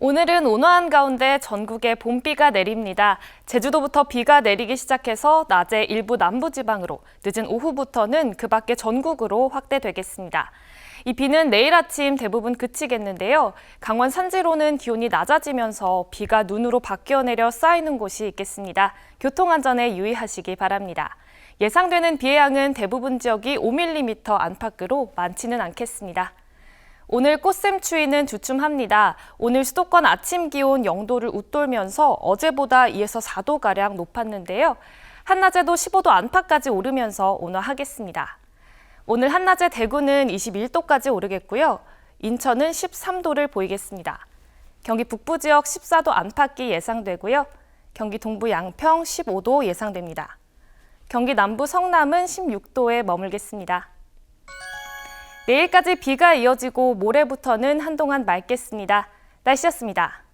오늘은 온화한 가운데 전국에 봄비가 내립니다. 제주도부터 비가 내리기 시작해서 낮에 일부 남부지방으로 늦은 오후부터는 그 밖에 전국으로 확대되겠습니다. 이 비는 내일 아침 대부분 그치겠는데요. 강원 산지로는 기온이 낮아지면서 비가 눈으로 바뀌어 내려 쌓이는 곳이 있겠습니다. 교통안전에 유의하시기 바랍니다. 예상되는 비의 양은 대부분 지역이 5mm 안팎으로 많지는 않겠습니다. 오늘 꽃샘 추위는 주춤합니다. 오늘 수도권 아침 기온 0도를 웃돌면서 어제보다 2에서 4도가량 높았는데요. 한낮에도 15도 안팎까지 오르면서 온화하겠습니다. 오늘 한낮에 대구는 21도까지 오르겠고요. 인천은 13도를 보이겠습니다. 경기 북부 지역 14도 안팎이 예상되고요. 경기 동부 양평 15도 예상됩니다. 경기 남부 성남은 16도에 머물겠습니다. 내일까지 비가 이어지고 모레부터는 한동안 맑겠습니다. 날씨였습니다.